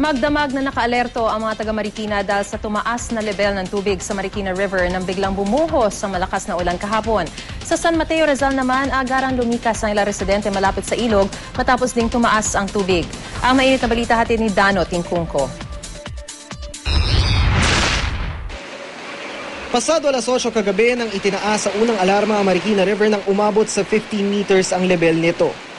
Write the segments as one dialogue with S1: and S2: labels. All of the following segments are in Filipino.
S1: Magdamag na nakaalerto ang mga taga Marikina dahil sa tumaas na level ng tubig sa Marikina River nang biglang bumuhos sa malakas na ulan kahapon. Sa San Mateo Rizal naman, agarang lumikas ang ilang residente malapit sa ilog matapos ding tumaas ang tubig. Ang mainit na balita hatid ni Dano Tingkungko.
S2: Pasado alas 8 kagabi nang itinaas sa unang alarma ang Marikina River nang umabot sa 15 meters ang level nito.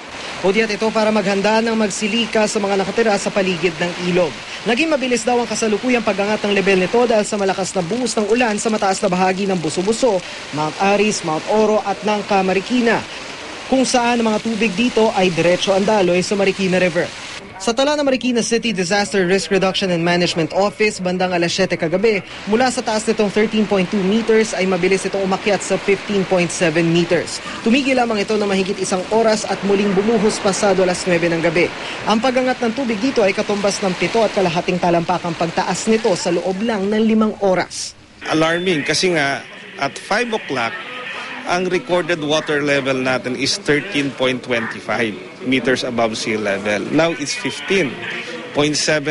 S2: Hudyat ito para maghanda ng magsilika sa mga nakatira sa paligid ng ilog. Naging mabilis daw ang kasalukuyang pagangat ng level nito dahil sa malakas na buhos ng ulan sa mataas na bahagi ng Buso-Buso, Mount Aris, Mount Oro at Nangka, Marikina. Kung saan ang mga tubig dito ay diretso ang daloy sa Marikina River. Sa tala ng Marikina City Disaster Risk Reduction and Management Office, bandang alas 7 kagabi, mula sa taas nitong 13.2 meters ay mabilis itong umakyat sa 15.7 meters. Tumigil lamang ito na mahigit isang oras at muling bumuhos pasado alas 9 ng gabi. Ang pagangat ng tubig dito ay katumbas ng pito at kalahating talampakang pagtaas nito sa loob lang ng limang oras.
S3: alarming kasi nga at 5 o'clock ang recorded water level natin is 13.25 meters above sea level. Now it's 15.7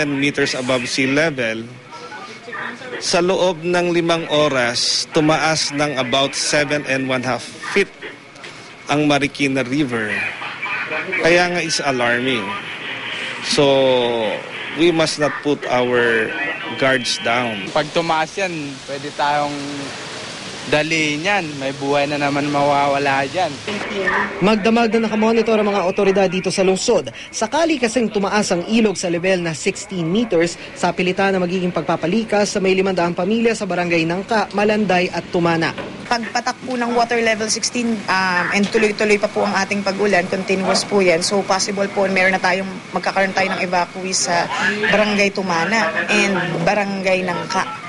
S3: meters above sea level. Sa loob ng limang oras, tumaas ng about 7 and 1 half feet ang Marikina River. Kaya nga is alarming. So, we must not put our guards down.
S4: Pag tumaas yan, pwede tayong dali niyan. May buhay na naman mawawala dyan.
S2: Magdamag na nakamonitor ang mga otoridad dito sa lungsod. Sakali kasing tumaas ang ilog sa level na 16 meters sa pilitan na magiging pagpapalikas sa may 500 pamilya sa barangay Nangka, Malanday at Tumana.
S5: pagpatak po ng water level 16 um, and tuloy-tuloy pa po ang ating pag-ulan, continuous po yan. So possible po meron na tayong magkakaroon tayo ng evacuee sa Barangay Tumana and Barangay Nangka.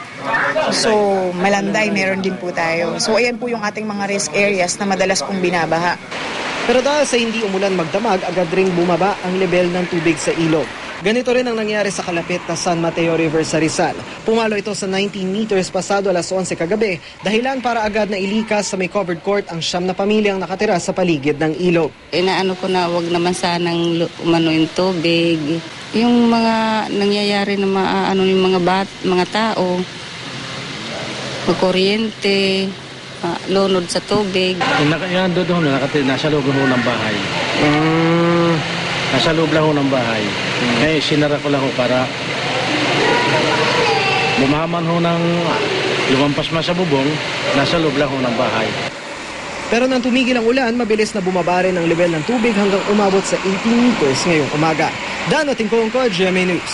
S5: So Malanday meron din po tayo. So ayan po yung ating mga risk areas na madalas pong binabaha.
S2: Pero dahil sa hindi umulan magdamag, agad ring bumaba ang level ng tubig sa ilog. Ganito rin ang nangyari sa kalapit na San Mateo River sa Rizal. Pumalo ito sa 19 meters pasado alas 11 kagabi, dahilan para agad na ilikas sa may covered court ang siyam na pamilyang nakatira sa paligid ng ilog.
S6: inaano ko na wag naman sanang umano yung tubig. Yung mga nangyayari na maaano yung mga bat, mga tao, magkuryente, ah, lunod sa tubig.
S7: Yan doon ho, nakati, nasa loob ho ng bahay.
S2: Mm,
S7: Nasa loob lang ho ng bahay. Ngayon, sinara ko lang ho para bumaman ho ng lumampas man sa bubong, nasa loob lang ho ng bahay.
S2: pero nang tumigil ang ulan, mabilis na bumaba rin ang level ng tubig hanggang umabot sa 18 meters ngayong umaga. Dano Tingkong ko, GMA News.